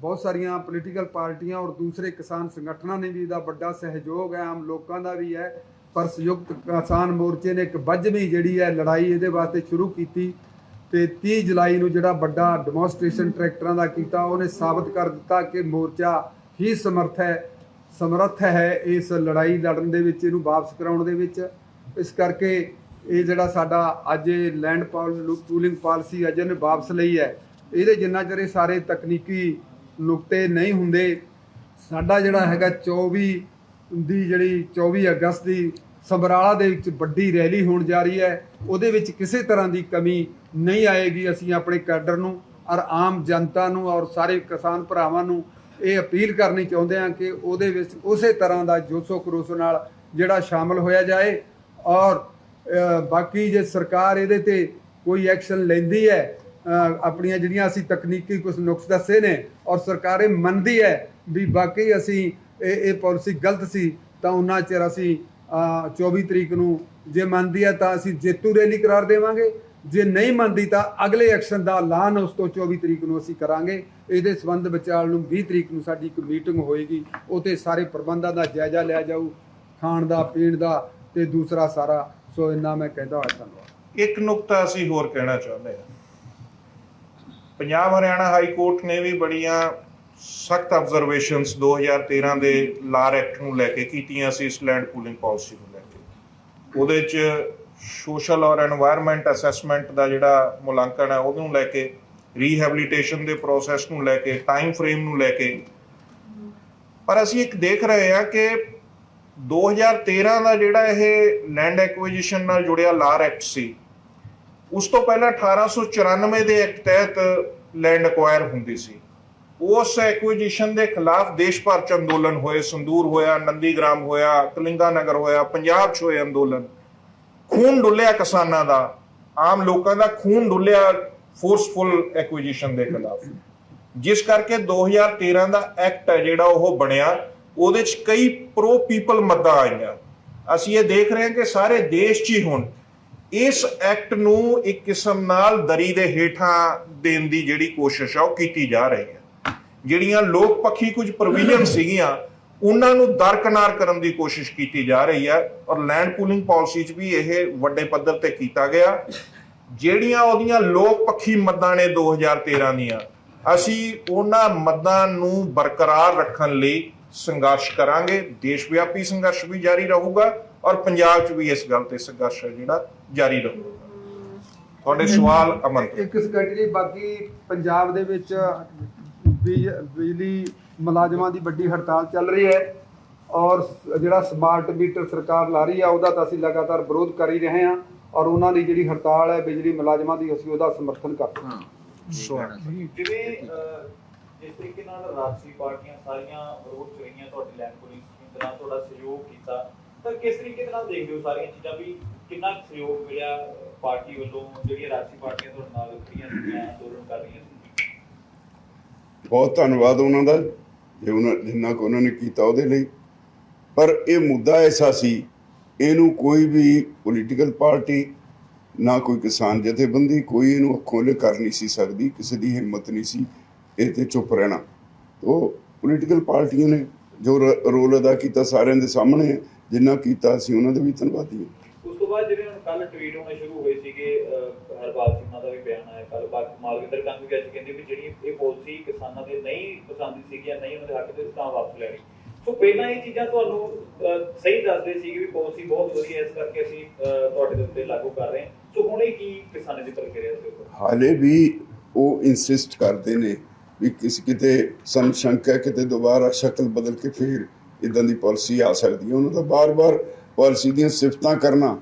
ਬਹੁਤ ਸਾਰੀਆਂ ਪੋਲੀਟੀਕਲ ਪਾਰਟੀਆਂ ਔਰ ਦੂਸਰੇ ਕਿਸਾਨ ਸੰਗਠਨਾਂ ਨੇ ਵੀ ਇਹਦਾ ਵੱਡਾ ਸਹਿਯੋਗ ਹੈ, ਆਮ ਲੋਕਾਂ ਦਾ ਵੀ ਹੈ। ਪਰ ਸੰਯੁਕਤ ਕਿਸਾਨ ਮੋਰਚੇ ਨੇ ਇੱਕ ਵੱਜਵੀਂ ਜਿਹੜੀ ਹੈ ਲੜਾਈ ਇਹਦੇ ਵਾਸਤੇ ਸ਼ੁਰੂ ਕੀਤੀ ਤੇ 30 ਜੁਲਾਈ ਨੂੰ ਜਿਹੜਾ ਵੱਡਾ ਡੈਮੋਨਸਟ੍ਰੇਸ਼ਨ ਟਰੈਕਟਰਾਂ ਦਾ ਕੀਤਾ, ਉਹਨੇ ਸਾਬਤ ਕਰ ਦਿੱਤਾ ਕਿ ਮੋਰਚਾ ਹੀ ਸਮਰਥ ਹੈ, ਸਮਰੱਥ ਹੈ ਇਸ ਲੜਾਈ ਲੜਨ ਦੇ ਵਿੱਚ, ਇਹਨੂੰ ਵਾਪਸ ਕਰਾਉਣ ਦੇ ਵਿੱਚ। ਇਸ ਕਰਕੇ ਇਹ ਜਿਹੜਾ ਸਾਡਾ ਅੱਜ ਇਹ ਲੈਂਡ ਪੂਲਿੰਗ ਪਾਲਿਸੀ ਅੱਜ ਇਹਨੇ ਵਾਪਸ ਲਈ ਹੈ। ਇਹਦੇ ਜਿੰਨਾ ਚਿਰ ਇਹ ਸਾਰੇ ਤਕਨੀਕੀ ਨੁਕਤੇ ਨਹੀਂ ਹੁੰਦੇ। ਸਾਡਾ ਜਿਹੜਾ ਹੈਗਾ 24 ਦੀ ਜਿਹੜੀ 24 ਅਗਸਤ ਦੀ ਸਮਰਾਲਾ ਦੇ ਵਿੱਚ ਵੱਡੀ ਰੈਲੀ ਹੋਣ ਜਾ ਰਹੀ ਹੈ। ਉਹਦੇ ਵਿੱਚ ਕਿਸੇ ਤਰ੍ਹਾਂ ਦੀ ਕਮੀ ਨਹੀਂ ਆਏਗੀ ਅਸੀਂ ਆਪਣੇ ਕੈਡਰ ਨੂੰ ਔਰ ਆਮ ਜਨਤਾ ਨੂੰ ਔਰ ਸਾਰੇ ਕਿਸਾਨ ਭਰਾਵਾਂ ਨੂੰ ਇਹ ਅਪੀਲ ਕਰਨੀ ਚਾਹੁੰਦੇ ਹਾਂ ਕਿ ਉਹਦੇ ਵਿੱਚ ਉਸੇ ਤਰ੍ਹਾਂ ਦਾ ਜੋਸ਼ੋ ਕਰੋਸੋ ਨਾਲ ਜਿਹੜਾ ਸ਼ਾਮਲ ਹੋਇਆ ਜਾਏ ਔਰ ਬਾਕੀ ਜੇ ਸਰਕਾਰ ਇਹਦੇ ਤੇ ਕੋਈ ਐਕਸ਼ਨ ਲੈਂਦੀ ਹੈ ਆਪਣੀਆਂ ਜਿਹੜੀਆਂ ਅਸੀਂ ਤਕਨੀਕੀ ਕੁਝ ਨੁਕਸ ਦੱਸੇ ਨੇ ਔਰ ਸਰਕਾਰ ਇਹ ਮੰਨਦੀ ਹੈ ਵੀ ਬਾਕੀ ਅਸੀਂ ਇਹ ਇਹ ਪਾਲਿਸੀ ਗਲਤ ਸੀ ਤਾਂ ਉਹਨਾਂ ਚਿਰ ਅਸੀਂ ਅ, 24 ਤਰੀਕ ਨੂੰ ਜੇ ਮੰਨਦੀ ਹੈ ਤਾਂ ਅਸੀਂ ਜੇਤੂ ਰੈਲੀ ਕਰਾਰ ਦੇਵਾਂਗੇ। ਜੇ ਨਹੀਂ ਮੰਨਦੀ ਤਾਂ ਅਗਲੇ ਐਕਸ਼ਨ ਦਾ ਐਲਾਨ ਉਸ ਤੋਂ 24 ਤਰੀਕ ਨੂੰ ਅਸੀਂ ਕਰਾਂਗੇ। ਇਹਦੇ ਸੰਬੰਧ ਵਿਚਾਲ ਨੂੰ 20 ਤਰੀਕ ਨੂੰ ਸਾਡੀ ਇੱਕ ਮੀਟਿੰਗ ਹੋਏਗੀ। ਉਤੇ ਸਾਰੇ ਪ੍ਰਬੰਧਾਂ ਦਾ ਜਾਇਜ਼ਾ ਲਿਆ ਜਾਊ ਖਾਣ ਦਾ ਪੀਣ ਦਾ ਤੇ ਦੂਸਰਾ ਸਾਰਾ। ਸੋ ਇੰਨਾ ਮੈਂ ਕਹਿੰਦਾ ਹਾਂ ਧੰਨਵਾਦ। ਇੱਕ ਨੁਕਤਾ ਅਸੀਂ ਹੋਰ ਕਹਿਣਾ ਚਾਹੁੰਦੇ ਹਾਂ। ਪੰਜਾਬ ਹਰਿਆਣਾ ਹਾਈ ਕੋਰਟ ਨੇ ਵੀ ਬੜੀਆਂ ਸਖਤ ਆਬਜ਼ਰਵੇਸ਼ਨਸ 2013 ਦੇ ਲਾਰ ਐਕਟ ਨੂੰ ਲੈ ਕੇ ਕੀਤੀਆਂ ਸੀ, ਇਸ ਲੈਂਡ ਪੂਲਿੰਗ ਪਾਲਿਸੀ ਨੂੰ ਲੈ ਕੇ। ਉਹਦੇ 'ਚ ਸੋਸ਼ਲ ਔਰ এনवायरमेंट ਅਸੈਸਮੈਂਟ ਦਾ ਜਿਹੜਾ ਮੁਲਾਂਕਣ ਹੈ, ਉਹਨੂੰ ਲੈ ਕੇ ਰੀਹੈਬਿਲਿਟੇਸ਼ਨ ਦੇ ਪ੍ਰੋਸੈਸ ਨੂੰ ਲੈ ਕੇ ਟਾਈਮ ਫਰੇਮ ਨੂੰ ਲੈ ਕੇ। ਪਰ ਅਸੀਂ ਇੱਕ ਦੇਖ ਰਹੇ ਹਾਂ ਕਿ 2013 ਦਾ ਜਿਹੜਾ ਇਹ ਲੈਂਡ ਐਕਵੀਜੀਸ਼ਨ ਨਾਲ ਜੁੜਿਆ ਲਾਰ ਐਕਟ ਸੀ ਉਸ ਤੋਂ ਪਹਿਲਾਂ 1894 ਦੇ ਐਕਟ ਤਹਿਤ ਲੈਂਡ ਅਕਵਾਇਰ ਹੁੰਦੀ ਸੀ। ਉਸ ਐਕੁਜੀਸ਼ਨ ਦੇ ਖਿਲਾਫ ਦੇਸ਼ ਭਰ ਚ ਅੰਦੋਲਨ ਹੋਏ, ਸੰਦੂਰ ਹੋਇਆ, ਨੰਦੀਗ੍ਰਾਮ ਹੋਇਆ, ਕਲਿੰਗਾ ਨਗਰ ਹੋਇਆ, ਪੰਜਾਬ ਚ ਹੋਏ ਅੰਦੋਲਨ। ਖੂਨ ਡੁੱਲਿਆ ਕਿਸਾਨਾਂ ਦਾ, ਆਮ ਲੋਕਾਂ ਦਾ ਖੂਨ ਡੁੱਲਿਆ ਫੋਰਸਫੁਲ ਐਕੁਜੀਸ਼ਨ ਦੇ ਖਿਲਾਫ। ਜਿਸ ਕਰਕੇ 2013 ਦਾ ਐਕਟ ਹੈ ਜਿਹੜਾ ਉਹ ਬਣਿਆ, ਉਹਦੇ ਚ ਕਈ ਪ੍ਰੋ ਪੀਪਲ ਮੱਦਾਂ ਆਈਆਂ। ਅਸੀਂ ਇਹ ਦੇਖ ਰਹੇ ਹਾਂ ਕਿ ਸਾਰੇ ਦੇਸ਼ 'ਚ ਹੀ ਹੁਣ ਇਸ ਐਕਟ ਨੂੰ ਇੱਕ ਕਿਸਮ ਨਾਲ ਦਰੀ ਦੇ ਹੇਠਾਂ ਦੇਣ ਦੀ ਜਿਹੜੀ ਕੋਸ਼ਿਸ਼ ਆ, ਉਹ ਕੀਤੀ ਜਾ ਰਹੀ ਹੈ। ਜਿਹੜੀਆਂ ਲੋਕ ਪੱਖੀ ਕੁਝ ਪ੍ਰੋਵੀਜ਼ਨ ਸੀਗੀਆਂ, ਉਹਨਾਂ ਨੂੰ ਦਰਕਨਾਰ ਕਰਨ ਦੀ ਕੋਸ਼ਿਸ਼ ਕੀਤੀ ਜਾ ਰਹੀ ਹੈ ਔਰ ਲੈਂਡ ਪੂਲਿੰਗ ਪਾਲਿਸੀ 'ਚ ਵੀ ਇਹ ਵੱਡੇ ਪੱਧਰ ਤੇ ਕੀਤਾ ਗਿਆ। ਜਿਹੜੀਆਂ ਉਹਦੀਆਂ ਲੋਕ ਪੱਖੀ ਮੱਦਾਂ ਨੇ 2013 ਦੀਆਂ, ਅਸੀਂ ਉਹਨਾਂ ਮੱਦਾਂ ਨੂੰ ਬਰਕਰਾਰ ਰੱਖਣ ਲਈ ਸੰਘਰਸ਼ ਕਰਾਂਗੇ। ਦੇਸ਼ ਵਿਆਪੀ ਸੰਘਰਸ਼ ਵੀ ਜਾਰੀ ਰਹੂਗਾ ਔਰ ਪੰਜਾਬ 'ਚ ਵੀ ਇਸ ਗੱਲ ਤੇ ਸੰਘਰਸ਼ ਹੈ ਜਿਹੜਾ ਜਾਰੀ ਰਹੂਗਾ ਤੁਹਾਡੇ ਸਵਾਲ ਅਮਨ ਇੱਕ ਸਕਿੰਟ ਜੀ ਬਾਕੀ ਪੰਜਾਬ ਦੇ ਵਿੱਚ ਬਿਜ- ਬਿਜਲੀ ਮੁਲਾਜ਼ਮਾਂ ਦੀ ਵੱਡੀ ਹੜਤਾਲ ਚੱਲ ਰਹੀ ਹੈ ਔਰ ਸ- ਜਿਹੜਾ ਸਮਾਰਟ ਮੀਟਰ ਸਰਕਾਰ ਲਾ ਰਹੀ ਹੈ ਉਹਦਾ ਤਾਂ ਅਸੀਂ ਲਗਾਤਾਰ ਵਿਰੋਧ ਕਰ ਹੀ ਰਹੇ ਹਾਂ ਔਰ ਉਹਨਾਂ ਦੀ ਜਿਹੜੀ ਹੜਤਾਲ ਹੈ ਬਿਜਲੀ ਮੁਲਾਜ਼ਮਾਂ ਦੀ ਅਸੀਂ ਉਹਦਾ ਸਮਰਥਨ ਕਰਦੇ ਹਾਂ। ਸਵਾਲ ਜਿਵੇਂ ਅਹ, ਜਿਸ ਤਰੀਕੇ ਨਾਲ ਰਾਜਸੀ ਪਾਰਟੀਆਂ ਸਾਰੀਆਂ ਵਿਰੋਧ ਚ ਰਹੀਆਂ ਤੁਹਾਡੀ ਲੈਂਡ ਪੁਲਿਸ ਦੇ ਨਾਲ ਤੁਹਾਡਾ ਸਹਿਯੋਗ ਕੀਤਾ ਤਾਂ ਕਿਸ ਤਰੀਕੇ ਦੇ ਨਾਲ ਦੇਖਦੇ ਹੋ ਸਾਰੀਆਂ ਚੀਜ਼ਾਂ ਵੀ ਕਿੰਨਾ ਸਹਿਯੋਗ ਮਿਲਿਆ ਪਾਰਟੀ ਵੱਲੋਂ, ਜਿਹੜੀਆਂ ਰਾਜਸੀ ਪਾਰਟੀਆਂ ਤੁਹਾਡੇ ਨਾਲ ਖੜੀਆਂ ਸੀਗੀਆਂ ਅੰਦੋਲਨ ਕਰ ਰਹੀਆਂ ਸੀ? ਬਹੁਤ ਧੰਨਵਾਦ ਉਹਨਾਂ ਦਾ, ਜੇ ਉਹਨਾਂ, ਜਿੰਨਾ ਕੁ ਉਹਨਾਂ ਨੇ ਕੀਤਾ ਉਹਦੇ ਲਈ। ਪਰ ਇਹ ਮੁੱਦਾ ਐਸਾ ਸੀ, ਇਹਨੂੰ ਕੋਈ ਵੀ ਪੋਲੀਟੀਕਲ ਪਾਰਟੀ ਨਾ ਕੋਈ ਕਿਸਾਨ ਜਥੇਬੰਦੀ, ਕੋਈ ਇਹਨੂੰ ਖੋਲੇ ਕਰ ਨਹੀਂ ਸੀ ਸਕਦੀ, ਕਿਸੇ ਦੀ ਹਿੰਮਤ ਨਹੀਂ ਸੀ ਇਹ ਤੇ ਚੁੱਪ ਰਹਿਣਾ। ਉਹ ਪੋਲੀਟੀਕਲ ਪਾਰਟੀਆਂ ਨੇ ਜੋ ਰੋਲ ਅਦਾ ਕੀਤਾ ਸਾਰਿਆਂ ਦੇ ਸਾਹਮਣੇ ਜਿੰਨਾ ਕੀਤਾ ਅਸੀਂ ਉਹਨਾਂ ਦੇ ਵੀ ਧੰਨਵਾਦੀ ਹਾਂ। ਉਸ ਤੋਂ ਬਾਅਦ ਜਿਵੇਂ ਹੁਣ ਕੱਲ ਟਵੀਟ ਹੋਣੇ ਸ਼ੁਰੂ ਹੋਏ ਸੀਗੇ ਹਰਪਾਲ ਸਿੰਘਾਂ ਦਾ ਵੀ ਬਿਆਨ ਆਇਆ ਕੱਲ ਬਾਕੀ ਮਾਲਵਿੰਦਰ ਕੰਗ ਵੀ ਅੱਜ ਕਹਿੰਦੇ ਵੀ ਜਿਹੜੀ ਇਹ ਪਾਲਿਸੀ ਕਿਸਾਨਾਂ ਦੇ ਨਹੀਂ ਪਸੰਦ ਸੀ ਜਾਂ ਨਹੀਂ ਉਹਨਾਂ ਦੇ ਹੱਕ ਦੇ ਤਾਂ ਵਾਪਸ ਲੈਣੀ। ਸੋ ਪਹਿਲਾਂ ਇਹ ਚੀਜ਼ਾਂ ਤੁਹਾਨੂੰ ਸਹੀ ਦੱਸਦੇ ਸੀਗੇ ਵੀ ਪਾਲਿਸੀ ਬਹੁਤ ਵਧੀਆ ਇਸ ਕਰਕੇ ਅਸੀਂ ਤੁਹਾਡੇ ਦੇ ਉੱਤੇ ਲਾਗੂ ਕਰ ਰਹੇ ਹਾਂ। ਸੋ ਹੁਣ ਇਹ ਕੀ ਕਿਸਾਨਾਂ ਦੀ ਪ੍ਰਕਿਰਿਆ ਦੇ ਉੱਪਰ ਹਾਲੇ ਵੀ ਉਹ ਇਨਸਿਸਟ ਕਰਦੇ ਨੇ ਵੀ ਕਿਸ ਕਿਤੇ ਸਾਨੂੰ ਸ਼ੰਕਾ ਹੈ ਕਿਤੇ ਦੁਬਾਰਾ ਸ਼ਕਲ ਬਦਲ ਕੇ ਫੇਰ ਇਦਾਂ ਦੀ ਪਾਲਿਸੀ ਆ ਸਕਦੀ ਹੈ, ਉਹਨਾਂ ਦਾ ਬਾਰ-ਬਾਰ ਪਾਲਿਸੀ ਦੀਆਂ ਸਿਫਤਾਂ ਕਰਨਾ।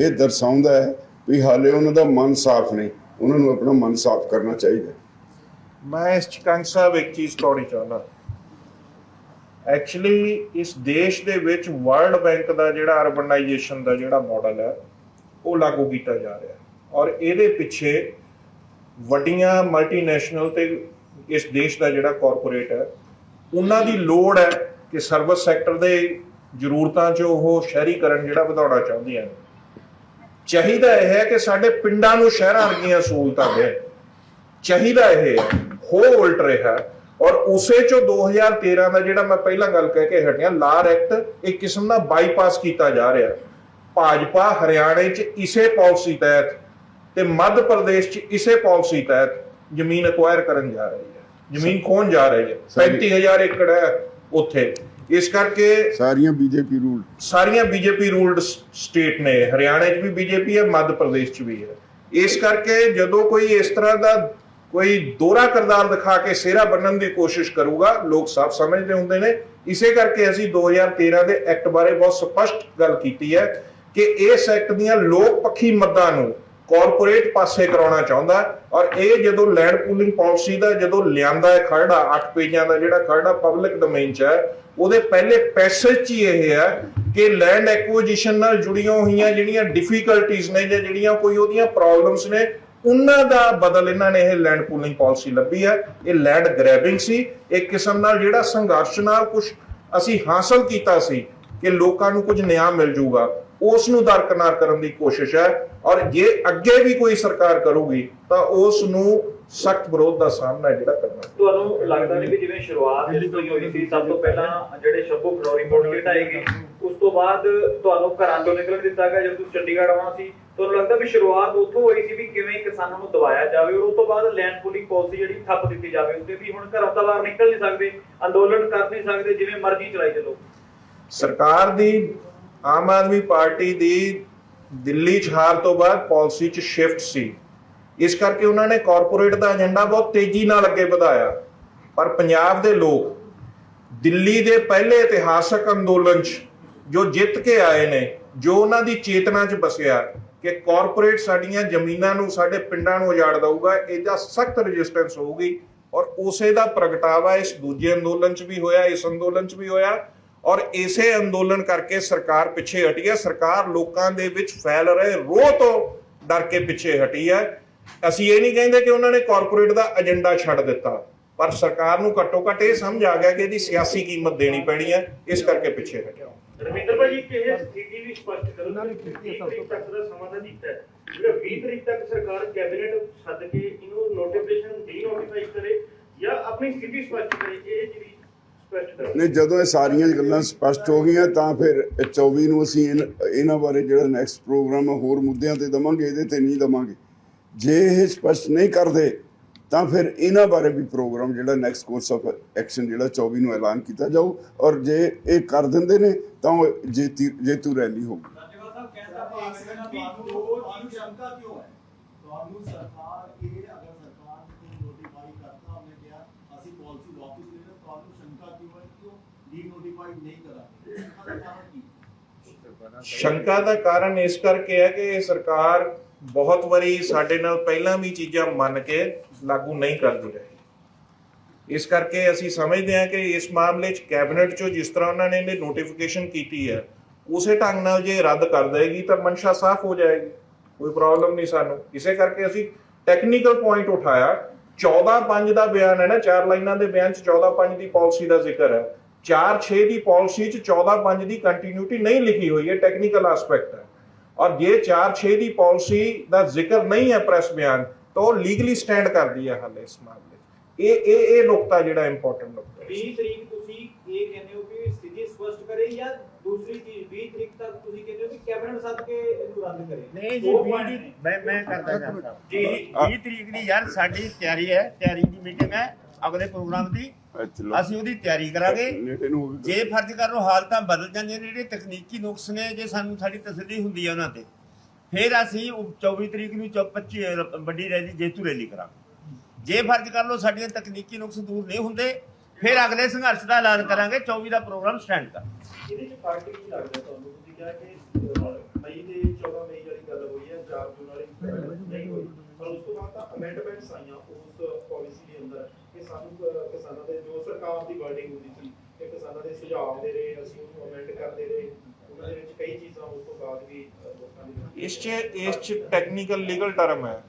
ਇਹ ਦਰਸਾਉਂਦਾ ਹੈ ਵੀ ਹਾਲੇ ਉਹਨਾਂ ਦਾ ਮਨ ਸਾਫ਼ ਨਹੀਂ, ਉਹਨਾਂ ਨੂੰ ਆਪਣਾ ਮਨ ਸਾਫ਼ ਕਰਨਾ ਚਾਹੀਦਾ ਮੈਂ ਇਸ ਚ ਸਾਹਿਬ ਇੱਕ ਚੀਜ਼ ਤੋੜੀ ਚਾਹੁੰਦਾ। ਐਕਚੁਅਲੀ ਇਸ ਦੇਸ਼ ਦੇ ਵਿੱਚ ਵਰਲਡ ਬੈਂਕ ਦਾ ਜਿਹੜਾ ਅਰਬਨਾਈਜੇਸ਼ਨ ਦਾ ਜਿਹੜਾ ਮਾਡਲ ਹੈ, ਉਹ ਲਾਗੂ ਕੀਤਾ ਜਾ ਰਿਹਾ ਔਰ ਇਹਦੇ ਪਿੱਛੇ ਵੱਡੀਆਂ ਮਲਟੀਨੈਸ਼ਨਲ ਤੇ ਇਸ ਦੇਸ਼ ਦਾ ਜਿਹੜਾ ਕਾਰਪੋਰੇਟ ਹੈ, ਉਹਨਾਂ ਦੀ ਲੋੜ ਹੈ ਕਿ ਸਰਵਿਸ ਸੈਕਟਰ ਦੇ ਜ਼ਰੂਰਤਾਂ 'ਚ ਉਹ ਸ਼ਹਿਰੀਕਰਨ ਜਿਹੜਾ ਵਧਾਉਣਾ ਚਾਹੁੰਦੀਆਂ ਨੇ ਚਾਹੀਦਾ ਇਹ ਹੈ ਕਿ ਸਾਡੇ ਪਿੰਡਾਂ ਨੂੰ ਸ਼ਹਿਰਾਂ ਵਰਗੀਆਂ ਸਹੂਲਤਾਂ ਦੇਣ। ਚਾਹੀਦਾ ਇਹ ਹੈ। ਉਲਟ ਰਿਹਾ ਔਰ ਉਸੇ ਚੋਂ 2013 ਦਾ ਜਿਹੜਾ ਮੈਂ ਪਹਿਲਾਂ ਗੱਲ ਕਹਿ ਕੇ ਹਟਿਆ ਲਾਰ ਐਕਟ ਇੱਕ ਕਿਸਮ ਦਾ ਬਾਈਪਾਸ ਕੀਤਾ ਜਾ ਰਿਹਾ। ਭਾਜਪਾ ਹਰਿਆਣੇ 'ਚ ਇਸੇ ਪਾਲਿਸੀ ਤਹਿਤ ਤੇ ਮੱਧ ਪ੍ਰਦੇਸ਼ 'ਚ ਇਸੇ ਪਾਲਿਸੀ ਤਹਿਤ ਜ਼ਮੀਨ ਅਕਵਾਇਰ ਕਰਨ ਜਾ ਰਹੀ ਹੈ। ਜ਼ਮੀਨ ਖੋਣ ਜਾ ਰਹੀ ਹੈ। 35000 ਏਕੜ ਹੈ। ਉੱਥੇ। ਇਸ ਕਰਕੇ ਸਾਰੀਆਂ ਬੀਜੇਪੀ ਰੂਲ। ਸਾਰੀਆਂ ਬੀਜੇਪੀ ਰੂਲਡ ਸਟੇਟ ਨੇ। ਹਰਿਆਣੇ 'ਚ ਵੀ ਬੀਜੇਪੀ ਹੈ ਮੱਧ ਪ੍ਰਦੇਸ਼ 'ਚ ਵੀ ਹੈ। ਇਸ ਕਰਕੇ ਜਦੋਂ ਕੋਈ ਇਸ ਤਰ੍ਹਾਂ ਦਾ ਕੋਈ ਦੋਹਰਾ ਕਰਦਾਰ ਦਿਖਾ ਕੇ ਸਿਹਰਾ ਬੰਨਣ ਦੀ ਕੋਸ਼ਿਸ਼ ਕਰੂਗਾ ਲੋਕ ਸਾਫ਼ ਸਮਝਦੇ ਹੁੰਦੇ ਨੇ। ਇਸੇ ਕਰਕੇ ਅਸੀਂ 2013 ਦੇ ਐਕਟ ਬਾਰੇ ਬਹੁਤ ਸਪਸ਼ਟ ਗੱਲ ਕੀਤੀ ਹੈ ਕਿ ਇਸ ਐਕਟ ਦੀਆਂ ਲੋਕ ਪੱਖੀ ਮੱਦਾਂ ਨੂੰ ਕਾਰਪੋਰੇਟ ਪਾਸੇ ਕਰਾਉਣਾ ਚਾਹੁੰਦਾ ਔਰ ਇਹ ਜਦੋਂ ਲੈਂਡ ਪੂਲਿੰਗ ਪਾਲਿਸੀ ਦਾ ਜਦੋਂ ਲਿਆਂਦਾ ਹੈ ਖਰੜਾ 8 ਪੇਜਾਂ ਦਾ ਜਿਹੜਾ ਖਰੜਾ ਪਬਲਿਕ ਡੋਮੇਨ 'ਚ ਹੈ, ਉਹਦੇ ਪਹਿਲੇ ਪੈਸੇਜ 'ਚ ਹੀ ਇਹ ਹੈ ਕਿ ਲੈਂਡ ਐਕੁਜੀਸ਼ਨ ਨਾਲ ਜੁੜੀਆਂ ਹੋਈਆਂ ਜਿਹੜੀਆਂ ਡਿਫਿਕਲਟੀਆਂ ਨੇ ਜਾਂ ਜਿਹੜੀਆਂ ਕੋਈ ਉਹਦੀਆਂ ਪ੍ਰੋਬਲਮਸ ਨੇ, ਉਹਨਾਂ ਦਾ ਬਦਲ ਇਹਨਾਂ ਨੇ ਇਹ ਲੈਂਡ ਪੂਲਿੰਗ ਪਾਲਿਸੀ ਲੱਭੀ ਹੈ। ਇਹ ਲੈਂਡ ਗ੍ਰੈਬਿੰਗ ਸੀ। ਇੱਕ ਕਿਸਮ ਨਾਲ ਜਿਹੜਾ ਸੰਘਰਸ਼ ਨਾਲ ਕੁਝ ਅਸੀਂ ਹਾਸਲ ਕੀਤਾ ਸੀ ਕਿ ਲੋਕਾਂ ਨੂੰ ਕੁਝ ਨਿਆਂ ਮਿਲ ਜਾਊਗਾ ਉਸ ਨੂੰ ਦਰਕਨਾਰ ਕਰਨ ਦੀ ਕੋਸ਼ਿਸ਼ ਹੈ ਔਰ ਜੇ ਅੱਗੇ ਵੀ ਕੋਈ ਸਰਕਾਰ ਕਰੂਗੀ ਤਾਂ ਉਸ ਨੂੰ ਸਖਤ ਵਿਰੋਧ ਦਾ ਸਾਹਮਣਾ ਜਿਹੜਾ ਕਰਨਾ ਤੁਹਾਨੂੰ ਲੱਗਦਾ ਨਹੀਂ ਵੀ ਜਿਵੇਂ ਸ਼ੁਰੂਆਤ ਜਿਹੜੀ ਤੋਂ ਹੋਈ ਸੀ ਸਭ ਤੋਂ ਪਹਿਲਾਂ ਜਿਹੜੇ ਸ਼ੰਭੂ ਖਨੌਰੀ ਮੋੜ ਹਟਾਏ ਗਏ ਉਸ ਤੋਂ ਬਾਅਦ ਤੁਹਾਨੂੰ ਘਰਾਂ ਤੋਂ ਨਿਕਲਣ ਦਿੱਤਾ ਗਿਆ ਜਦੋਂ ਤੁਸੀਂ ਚੰਡੀਗੜ੍ਹ ਆਉਣਾ ਸੀ ਤੁਹਾਨੂੰ ਲੱਗਦਾ ਵੀ ਸ਼ੁਰੂਆਤ ਉੱਥੋਂ ਹੋਈ ਸੀ ਵੀ ਕਿਵੇਂ ਕਿਸਾਨਾਂ ਨੂੰ ਦਬਾਇਆ ਜਾਵੇ ਔਰ ਉਸ ਤੋਂ ਬਾਅਦ ਲੈਂਡ ਪੂਲਿੰਗ ਪਾਲਿਸੀ ਜਿਹੜੀ ਠੱਪ ਦਿੱਤੀ ਜਾਵੇ ਉੱਤੇ ਵੀ ਹੁਣ ਘਰਾਂ ਤੋਂ ਬਾਹਰ ਨਿਕਲ ਨਹੀਂ ਸਕਦੇ ਅੰਦੋਲਨ ਕਰ ਨਹੀਂ ਸਕਦੇ ਜਿਵੇਂ ਮਰਜ਼ੀ ਚਲਾਈ ਚੱਲੋ। ਸਰਕਾਰ ਦੀ ਆਮ ਆਦਮੀ ਪਾਰਟੀ ਦੀ ਦਿੱਲੀ 'ਚ ਹਾਰ ਤੋਂ ਬਾਅਦ ਪਾਲਿਸੀ 'ਚ ਸ਼ਿਫਟ ਸੀ। ਇਸ ਕਰਕੇ ਉਹਨਾਂ ਨੇ ਕਾਰਪੋਰੇਟ ਦਾ ਏਜੰਡਾ ਬਹੁਤ ਤੇਜ਼ੀ ਨਾਲ ਅੱਗੇ ਵਧਾਇਆ। ਪਰ ਪੰਜਾਬ ਦੇ ਲੋਕ ਦਿੱਲੀ ਦੇ ਪਹਿਲੇ ਇਤਿਹਾਸਕ ਅੰਦੋਲਨ 'ਚ ਜੋ ਜਿੱਤ ਕੇ ਆਏ ਨੇ, ਜੋ ਉਹਨਾਂ ਦੀ ਚੇਤਨਾ 'ਚ ਬਸਿਆ ਕਿ ਕਾਰਪੋਰੇਟ ਸਾਡੀਆਂ ਜ਼ਮੀਨਾਂ ਨੂੰ ਸਾਡੇ ਪਿੰਡਾਂ ਨੂੰ ਉਜਾੜ ਦਊਗਾ, ਇਹਦਾ ਸਖਤ ਰੈਜ਼ਿਸਟੈਂਸ ਹੋਊਗੀ ਔਰ ਉਸੇ ਦਾ ਪ੍ਰਗਟਾਵਾ ਇਸ ਦੂਜੇ ਅੰਦੋਲਨ 'ਚ ਵੀ ਹੋਇਆ, ਇਸ ਅੰਦੋਲਨ 'ਚ ਵੀ ਹੋਇਆ। ਔਰ ਇਸੇ ਅੰਦੋਲਨ ਕਰਕੇ ਸਰਕਾਰ ਪਿੱਛੇ ਹਟੀ ਹੈ। ਸਰਕਾਰ ਲੋਕਾਂ ਦੇ ਵਿੱਚ ਫੈਲ ਰਹੇ ਰੋਹ ਤੋਂ ਡਰ ਕੇ ਪਿੱਛੇ ਹਟੀ ਹੈ। ਅਸੀਂ ਇਹ ਨਹੀਂ ਕਹਿੰਦੇ ਕਿ ਉਹਨਾਂ ਨੇ ਕਾਰਪੋਰੇਟ ਦਾ ਏਜੰਡਾ ਛੱਡ ਦਿੱਤਾ ਪਰ ਸਰਕਾਰ ਨੂੰ ਘੱਟੋ ਘੱਟ ਇਹ ਸਮਝ ਆ ਗਿਆ ਕਿ ਇਹਦੀ ਸਿਆਸੀ ਕੀਮਤ ਦੇਣੀ ਪੈਣੀ ਹੈ। ਇਸ ਕਰਕੇ ਪਿੱਛੇ ਹਟਿਆ। ਰਵਿੰਦਰ ਭਾਜੀ ਕਿ ਇਹ ਸਥਿਤੀ ਵੀ ਸਪਸ਼ਟ ਕਰੋ ਉਹਨਾਂ ਨੇ 30 ਤਰੀਕ ਤੱਕ ਦਾ ਸਮਾਂ ਤਾਂ ਦਿੱਤਾ ਹੈ। ਜਿਹੜਾ 20 ਤਰੀਕ ਤੱਕ ਸਰਕਾਰ ਕੈਬਨਿਟ ਸੱਦ ਕੇ ਇਹਨੂੰ ਨੋਟੀਫਿਕੇਸ਼ਨ ਡੀ ਨੋਟੀਫਾਈ ਕਰੇ ਜਾਂ ਆਪਣੀ ਸਥਿਤੀ ਸਪਸ਼ਟ ਕਰੇ ਇਹ ਜਿਹੜੀ ਨੇ ਜਦੋਂ ਇਹ ਸਾਰੀਆਂ ਗੱਲਾਂ ਸਪਸ਼ਟ ਹੋ ਗਈਆਂ, ਤਾਂ ਫਿਰ ਇਹ 24 ਨੂੰ ਅਸੀਂ ਇਹਨਾਂ ਬਾਰੇ ਜਿਹੜਾ ਨੈਕਸਟ ਪ੍ਰੋਗਰਾਮ ਹੋਰ ਮੁੱਦਿਆਂ ਤੇ ਦਵਾਂਗੇ, ਇਹਦੇ ਤੇ ਨਹੀਂ ਦਵਾਂਗੇ। ਜੇ ਇਹ ਸਪਸ਼ਟ ਨਹੀਂ ਕਰਦੇ, ਤਾਂ ਫਿਰ ਇਹਨਾਂ ਬਾਰੇ ਵੀ ਪ੍ਰੋਗਰਾਮ ਜਿਹੜਾ ਨੈਕਸਟ ਕੋਰਸ ਆਫ ਐਕਸ਼ਨ ਜਿਹੜਾ 24 ਨੂੰ ਐਲਾਨ ਕੀਤਾ ਜਾਊ, ਔਰ ਜੇ ਇਹ ਕਰ ਦਿੰਦੇ ਨੇ, ਤਾਂ ਉਹ ਜੇਤੀ, ਜੇਤੂ ਰੈਲੀ ਹੋਊਗੀ। ਤੁਹਾਨੂੰ ਸ਼ੰਕਾ ਕਿਉਂ ਹੈ? ਤੁਹਾਨੂੰ ਸਰਕਾਰ ਇਹ ਅਗਰ ਸਰਕਾਰ ਨੇ ਨੋਟੀਫਾਈ ਕਰਤਾ ਉਹਨੇ ਕਿਹਾ ਅਸੀਂ ਪਾਲਿਸੀ ਵਾਪਸ ਲੈ ਰਹੇ ਤੁਹਾਨੂੰ ਸ਼ੰਕਾ ਕਿਉਂ ਹੈ ਕਿ ਉਹ ਡੀ ਨਹੀਂ ਕਰਾਂਗੇ। ਸ਼ੰਕਾ ਦਾ ਕਾਰਨ ਇਸ ਕਰਕੇ ਹੈ ਕਿ ਸਰਕਾਰ ਬਹੁਤ ਵਾਰੀ ਸਾਡੇ ਨਾਲ ਪਹਿਲਾਂ ਵੀ ਚੀਜ਼ਾਂ ਮੰਨ ਕੇ ਲਾਗੂ ਨਹੀਂ ਕਰਦੀ ਰਹੀ। ਇਸ ਕਰਕੇ ਅਸੀਂ ਸਮਝਦੇ ਹਾਂ ਕਿ ਇਸ ਮਾਮਲੇ 'ਚ ਕੈਬਨਿਟ 'ਚੋਂ ਜਿਸ ਤਰ੍ਹਾਂ ਉਹਨਾਂ ਨੇ ਨੋਟੀਫਿਕੇਸ਼ਨ ਕੀਤੀ ਹੈ, ਉਸੇ ਢੰਗ ਨਾਲ ਜੇ ਰੱਦ ਕਰ ਦੇਗੀ ਤਾਂ ਮਨਸ਼ਾ ਸਾਫ਼ ਹੋ ਜਾਏਗੀ। ਕੋਈ ਪ੍ਰੋਬਲਮ ਨਹੀਂ ਸਾਨੂੰ। ਇਸੇ ਕਰਕੇ ਅਸੀਂ ਟੈਕਨੀਕਲ ਪੁਆਇੰਟ ਉਠਾਇਆ। 14-5 ਦਾ ਬਿਆਨ ਹੈ ਨਾ, ਚਾਰ ਲਾਈਨਾਂ ਦੇ ਬਿਆਨ 'ਚ 14-5 ਦੀ ਪਾਲਿਸੀ ਦਾ ਜ਼ਿਕਰ ਹੈ। 4-6 ਦੀ ਪਾਲਿਸੀ 'ਚ 14-5 ਦੀ ਕੰਟੀਨਿਊਟੀ ਨਹੀਂ ਲਿਖੀ ਹੋਈ ਹੈ ਟੈਕਨੀਕਲ ਐਸਪੈਕਟ ਹੈ। ਔਰ ਜੇ 4-6 ਦੀ ਪਾਲਿਸੀ ਦਾ ਜ਼ਿਕਰ ਨਹੀਂ ਹੈ ਪ੍ਰੈਸ ਬਿਆਨ ਤਾਂ ਉਹ ਲੀਗਲੀ ਸਟੈਂਡ ਕਰਦੀ ਹੈ ਹਾਲੇ ਇਸ ਮਾਮਲੇ 'ਚ। ਇਹ ਇਹ ਇਹ ਨੁਕਤਾ ਜਿਹੜਾ ਇੰਪੋਰਟੈਂਟ ਨੁਕਤਾ ਹੈ। 20 ਤਰੀਕ ਤੁਸੀਂ ਇਹ ਕਹਿੰਦੇ ਹੋ ਕਿ ਸਥਿਤੀ ਸਪਸ਼ਟ ਕਰੇ ਜਾਂ ਦੂਸਰੀ ਚੀਜ਼ 20 ਤਰੀਕ ਤੱਕ ਤੁਸੀਂ ਕਹਿੰਦੇ ਹੋ ਕਿ ਕੈਬਨਿਟ ਸੱਦ ਕੇ ਇਹਨੂੰ ਰੱਦ ਕਰੇ? ਨਹੀਂ ਜੀ ਦੋ ਵੀਹ point ਦੀ ਨੇ। ਮੈਂ ਮੈਂ ਕਰਦਾ ਜਾਂਦਾ ਜੀ, ਜੀ। 20 ਤਰੀਕ ਦੀ ਯਾਰ ਸਾਡੀ ਤਿਆਰੀ ਹੈ ਤਿਆਰੀ ਦੀ ਮੀਟਿੰਗ ਹੈ। ਅਗਲੇ ਪ੍ਰੋਗਰਾਮ ਦੀ ਅਸੀਂ ਉਹਦੀ ਤਿਆਰੀ ਕਰਾਂਗੇ। ਨੇੜੇ ਨੂੰ ਹੋਵੇ ਜੇ ਫਰਜ਼ ਕਰੋ ਹਾਲਤਾਂ ਬਦਲ ਜਾਂਦੀਆਂ ਨੇ ਜਿਹੜੇ ਤਕਨੀਕੀ ਨੁਕਸ ਨੇ ਜੇ ਸਾਨੂੰ ਸਾਡੀ ਤਸੱਲੀ ਹੁੰਦੀ ਹੈ ਉਹਨਾਂ ਤੇ। ਫਿਰ ਅਸੀਂ ਉਹ 24 ਤਰੀਕ ਨੂੰ ਚੌ- 25 ਰ- ਵੱਡੀ ਰੈਲੀ ਜੇਤੂ ਰੈਲੀ ਕਰਾਂਗੇ। ਜੇ ਫਰਜ਼ ਕਰ ਲਓ ਸਾਡੀਆਂ ਤਕਨੀਕੀ ਨੁਕਸ ਦੂਰ ਨਹੀਂ ਹੁੰਦੇ ਫਿਰ ਅਗਲੇ ਸੰਘਰਸ਼ ਦਾ ਐਲਾਨ ਕਰਾਂਗੇ 24 ਦਾ ਪ੍ਰੋਗਰਾਮ ਸਟੈਂਡ ਕਰ ਇਹਦੇ ਚ ਫ਼ਰਕ ਕੀ ਲੱਗਦਾ ਤੁਹਾਨੂੰ? ਤੁਸੀਂ ਕਿਹਾ ਕਿ ਅਹ, ਮਈ ਦੇ 14 ਮਈ ਵਾਲੀ ਗੱਲ ਹੋਈ ਹੈ 4 ਜੂਨ ਵਾਲੀ ਨਹੀਂ ਹੋਈ। ਪਰ ਉਸ ਤੋਂ ਬਾਅਦ ਤਾਂ ਅਮੈਂਡਮੈਂਟਸ ਆਈਆਂ ਉਸ ਪਾਲਿਸੀ ਕਿ ਸਾਨੂੰ ਕਿਸਾਨਾਂ ਦੇ, ਜੋ ਸਰਕਾਰ ਦੀ ਵਰਡਿੰਗ ਹੁੰਦੀ ਸੀ ਕਿ ਕਿਸਾਨਾਂ ਦੇ ਸੁਝਾਅ ਦੇ ਰਹੇ, ਅਸੀਂ ਉਹਨੂੰ ਅਮੈਂਡ ਕਰਦੇ ਰਹੇ, ਉਹਨਾਂ ਦੇ ਵਿੱਚ ਕਈ ਚੀਜ਼ਾਂ ਉਸ ਤੋਂ ਬਾਅਦ ਵੀ ਲੋਕਾਂ ਦੀ ਇਸ 'ਚ ਇਸ 'ਚ ਟੈਕਨੀਕਲ ਲੀਗਲ ਟਰਮ ਹੈ।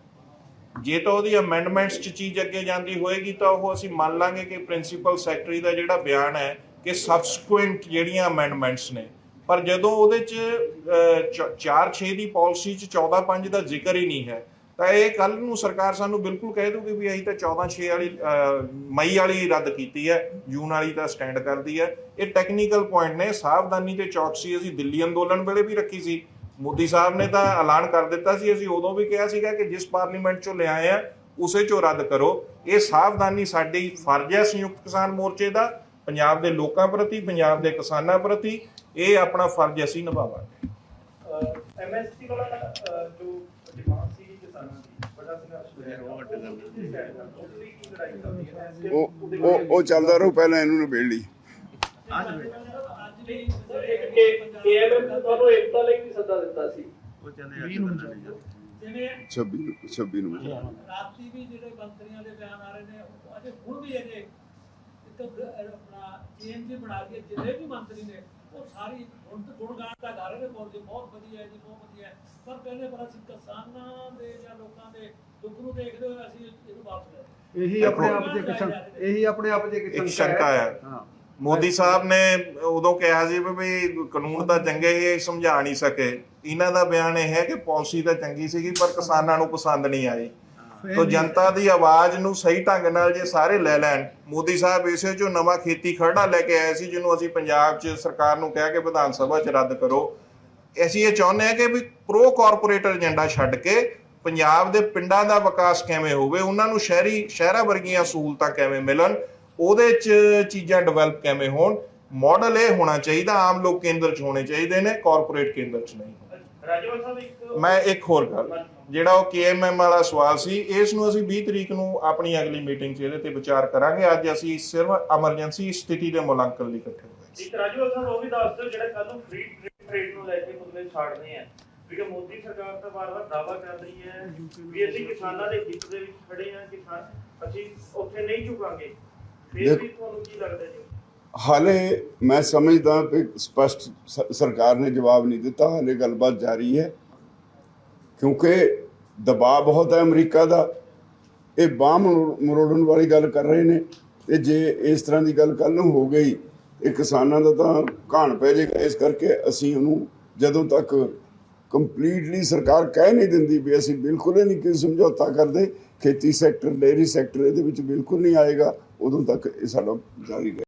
ਜੇ ਤਾਂ ਉਹਦੀ ਅਮੈਂਡਮੈਂਟਸ 'ਚ ਚੀਜ਼ ਅੱਗੇ ਜਾਂਦੀ ਹੋਏਗੀ, ਤਾਂ ਉਹ ਅਸੀਂ ਮੰਨ ਲਾਂਗੇ ਕਿ ਪ੍ਰਿੰਸੀਪਲ ਸੈਕਟਰੀ ਦਾ ਜਿਹੜਾ ਬਿਆਨ ਹੈ ਕਿ ਸਬਸਕੁਐਂਟ ਜਿਹੜੀਆਂ ਅਮੈਂਡਮੈਂਟਸ ਨੇ। ਪਰ ਜਦੋਂ ਉਹਦੇ 'ਚ 4-6 ਦੀ ਪਾਲਿਸੀ 'ਚ 14-5 ਦਾ ਜ਼ਿਕਰ ਹੀ ਨਹੀਂ ਹੈ ਤਾਂ ਇਹ ਕੱਲ ਨੂੰ ਸਰਕਾਰ ਸਾਨੂੰ ਬਿਲਕੁਲ ਕਹਿ ਦੂਗੀ ਵੀ ਅਸੀਂ ਤਾਂ 14 6 ਵਾਲੀ ਮਈ ਵਾਲੀ ਰੱਦ ਕੀਤੀ ਹੈ, ਜੂਨ ਵਾਲੀ ਤਾਂ ਸਟੈਂਡ ਕਰਦੀ ਹੈ। ਇਹ ਟੈਕਨੀਕਲ ਪੁਆਇੰਟ ਨੇ, ਸਾਵਧਾਨੀ ਤੇ ਚੌਕਸੀ ਅਸੀਂ ਦਿੱਲੀ ਅੰਦੋਲਨ ਵੇਲੇ ਵੀ ਰੱਖੀ ਸੀ। ਮੋਦੀ ਸਾਹਿਬ ਨੇ ਤਾਂ ਐਲਾਨ ਕਰ ਦਿੱਤਾ ਸੀ। ਅਸੀਂ ਉਦੋਂ ਵੀ ਕਿਹਾ ਸੀਗਾ ਕਿ ਜਿਸ ਪਾਰਲੀਮੈਂਟ ਚੋਂ ਲਿਆਏ ਆ, ਉਸੇ ਚੋਂ ਰੱਦ ਕਰੋ। ਇਹ ਸਾਵਧਾਨੀ ਸਾਡੀ ਫਰਜ਼ ਹੈ ਸੰਯੁਕਤ ਕਿਸਾਨ ਮੋਰਚੇ ਦਾ। ਪੰਜਾਬ ਦੇ ਲੋਕਾਂ ਪ੍ਰਤੀ, ਪੰਜਾਬ ਦੇ ਕਿਸਾਨਾਂ ਪ੍ਰਤੀ ਇਹ ਆਪਣਾ ਫਰਜ਼ ਅਸੀਂ ਨਿਭਾਵਾਂਗੇ। ਐਮਐਸਪੀ ਵਾਲਾ ਜੋ ਡਿਮਾਂਡ ਸੀ ਕਿਸਾਨਾਂ ਦੀ ਬੜਾ ਸੰਘਰਸ਼ ਹੋਇਆ ਉਹ ਵੱਢ ਲੈਂਦੇ। ਉਹਦੀ ਕੀ ਲੜਾਈ ਚੱਲਦੀ ਹੈ ਉਹ ਉਹ ਉਹ ਚੱਲਦਾ ਰਹੂ, ਪਹਿਲਾਂ ਇਹਨੂੰ ਨਿਬੇੜ ਲਈ ਕੇਐਮਐਮ ਤੁਹਾਨੂੰ ਏਕਤਾ ਲਈ ਵੀ ਸੱਦਾ ਦਿੱਤਾ ਸੀ ਉਹ ਕਹਿੰਦੇ ਅੱਜ ਬੰਦਾ ਨਹੀਂ ਜਾਂਦਾ ਜਿਵੇਂ 26 ਨੂੰ 26 ਨੂੰ ਰਾਤੀ ਵੀ ਜਿਹੜੇ ਮੰਤਰੀਆਂ ਦੇ ਬਿਆਨ ਆ ਰਹੇ ਨੇ, ਉਹ ਅਜੇ ਹੁਣ ਵੀ ਅਜੇ ਇੱਕ ਆਪਣਾ ਚੇਂਜ ਬਣਾ ਕੇ ਜਿਹੜੇ ਵੀ ਮੰਤਰੀ ਨੇ ਉਹ ਸਾਰੀ ਹੁਣ ਤਾਂ ਗੁਣਗਾਨ ਕਰ ਰਹੇ ਨੇ ਬੋਲਦੇ ਬਹੁਤ ਵਧੀਆ ਹੈ ਜੀ ਬਹੁਤ ਵਧੀਆ ਹੈ। ਪਰ ਪਹਿਲੇ ਪਰ ਅਸੀਂ ਕਿਸਾਨਾਂ ਦੇ ਜਾਂ ਲੋਕਾਂ ਦੇ ਦੁੱਖ ਨੂੰ ਦੇਖਦੇ ਹੋਏ ਅਸੀਂ ਇਹਨੂੰ ਵਾਪਸ ਲੈ ਇਹੀ ਆਪਣੇ ਆਪ ਇੱਕ ਸ਼ੰ- ਇਹੀ ਆਪਣੇ ਆਪ 'ਚ ਇੱਕ ਇੱਕ ਸ਼ੰਕਾ ਹੈ। ਹਾਂ। ਮੋਦੀ ਸਾਹਿਬ ਨੇ ਉਦੋਂ ਕਿਹਾ ਸੀ ਵੀ ਵੀ ਕਾਨੂੰਨ ਤਾਂ ਚੰਗੇ ਹੀ ਸਮਝਾ ਨਹੀਂ ਸਕੇ। ਇਹਨਾਂ ਦਾ ਬਿਆਨ ਇਹ ਹੈ ਕਿ ਪਾਲਿਸੀ ਤਾਂ ਚੰਗੀ ਸੀਗੀ ਪਰ ਕਿਸਾਨਾਂ ਨੂੰ ਪਸੰਦ ਨਹੀਂ ਆਈ। ਤੋ ਜਨਤਾ ਦੀ ਆਵਾਜ਼ ਨੂੰ ਸਹੀ ਢੰਗ ਨਾਲ ਜੇ ਸਾਰੇ ਲੈ ਲੈਣ ਮੋਦੀ ਸਾਹਿਬ ਇਸੇ ਚੋਂ ਨਵਾਂ ਖੇਤੀ ਖਰੜਾ ਲੈ ਕੇ ਆਏ ਸੀ ਜਿਹਨੂੰ ਅਸੀਂ ਪੰਜਾਬ 'ਚ ਸਰਕਾਰ ਨੂੰ ਕਹਿ ਕੇ ਵਿਧਾਨ ਸਭਾ 'ਚ ਰੱਦ ਕਰੋ। ਅਸੀਂ ਇਹ ਚਾਹੁੰਦੇ ਹਾਂ ਕਿ ਵੀ ਪ੍ਰੋ ਕਾਰਪੋਰੇਟਰ ਏਜੰਡਾ ਛੱਡ ਕੇ ਪੰਜਾਬ ਦੇ ਪਿੰਡਾਂ ਦਾ ਵਿਕਾਸ ਕਿਵੇਂ ਹੋਵੇ ਉਹਨਾਂ ਨੂੰ ਸ਼ਹਿਰੀ ਸ਼ਹਿਰਾਂ ਵਰਗੀਆਂ ਸਹੂਲਤਾਂ ਕਿਵੇਂ ਮਿਲਣ ਉਹਦੇ 'ਚ ਚੀਜ਼ਾਂ ਡਿਵੈਲਪ ਕਿਵੇਂ ਹੋਣ ਮਾਡਲ ਇਹ ਹੋਣਾ ਚਾਹੀਦਾ ਆਮ ਲੋਕ ਕੇਂਦਰ 'ਚ ਹੋਣੇ ਚਾਹੀਦੇ ਨੇ ਕਾਰਪੋਰੇਟ ਕੇਂਦਰ 'ਚ ਨਹੀਂ ਰਾਜੇਵਾਲ ਸਾਹਿਬ ਇੱਕ ਮੈਂ ਇੱਕ ਹੋਰ ਗੱਲ ਜਿਹੜਾ ਉਹ ਕੇਐਮਐਮ ਵਾਲਾ ਸਵਾਲ ਸੀ ਇਸ ਨੂੰ ਅਸੀਂ 20 ਤਰੀਕ ਨੂੰ ਆਪਣੀ ਅਗਲੀ ਮੀਟਿੰਗ 'ਚ ਇਹਦੇ ਤੇ ਵਿਚਾਰ ਕਰਾਂਗੇ। ਅੱਜ ਅਸੀਂ ਸਿਰਫ ਐਮਰਜੈਂਸੀ ਸਥਿਤੀ ਦੇ ਮੁਲਾਂਕਣ ਲਈ ਇਕੱਠੇ ਹੋਏ ਸੀ ਇੱਕ ਰਾਜੇਵਾਲ ਸਾਹਿਬ ਉਹ ਵੀ ਦੱਸ ਦਿਓ ਜਿਹੜਾ ਕੱਲ ਨੂੰ ਫ੍ਰੀ ਟ੍ਰੇਡ ਨੂੰ ਲੈ ਕੇ ਮੁੱਦੇ ਛਾੜਨੇ ਆ। ਕਿਉਂਕਿ ਮੋਦੀ ਸਰਕਾਰ ਤਾਂ ਵਾਰ-ਵਾਰ ਦਾਅਵਾ ਕਰ ਰਹੀ ਹੈ ਵੀ ਅਸੀਂ ਕਿਸਾਨਾਂ ਦੇ ਹਿੱਤ ਦੇ ਵਿੱਚ ਖੜੇ ਆ ਕਿਸਾਨ ਅਸੀਂ ਉੱਥੇ ਨਹੀਂ ਝੁਕਾਂਗੇ। ਫਿਰ ਵੀ ਤੁਹਾਨੂੰ ਕੀ ਲੱਗਦਾ ਜੀ? ਹਾਲੇ ਮੈਂ ਸਮਝਦਾ ਕਿ ਸਪਸ਼ਟ ਸਰਕਾਰ ਨੇ ਜਵਾਬ ਨਹੀਂ ਦਿੱਤਾ, ਹਾਲੇ ਗੱਲਬਾਤ ਜਾਰੀ ਹੈ। ਕਿਉਂਕਿ ਦਬਾਅ ਬਹੁਤ ਹੈ ਅਮਰੀਕਾ ਦਾ। ਇਹ ਬਾਹ ਮਰੋ- ਮਰੋੜਨ ਵਾਲੀ ਗੱਲ ਕਰ ਰਹੇ ਨੇ। ਤੇ ਜੇ ਇਸ ਤਰ੍ਹਾਂ ਦੀ ਗੱਲ ਕੱਲ ਨੂੰ ਹੋ ਗਈ ਇਹ ਕਿਸਾਨਾਂ ਦਾ ਤਾਂ ਘਾਣ ਪੈ ਜਾਏਗਾ। ਇਸ ਕਰਕੇ ਅਸੀਂ ਉਹਨੂੰ ਜਦੋਂ ਤੱਕ ਕੰਪਲੀਟਲੀ ਸਰਕਾਰ ਕਹਿ ਨਹੀਂ ਦਿੰਦੀ ਵੀ ਅਸੀਂ ਬਿਲਕੁਲ ਹੀ ਨਹੀਂ ਕੋਈ ਸਮਝੌਤਾ ਕਰਦੇ, ਖੇਤੀ ਸੈਕਟਰ ਡੇਅਰੀ ਸੈਕਟਰ ਇਹਦੇ ਵਿੱਚ ਬਿਲਕੁਲ ਨਹੀਂ ਆਏਗਾ, ਉਦੋਂ ਤੱਕ ਇਹ ਸਾਡਾ ਜਾਰੀ ਰਹੇ।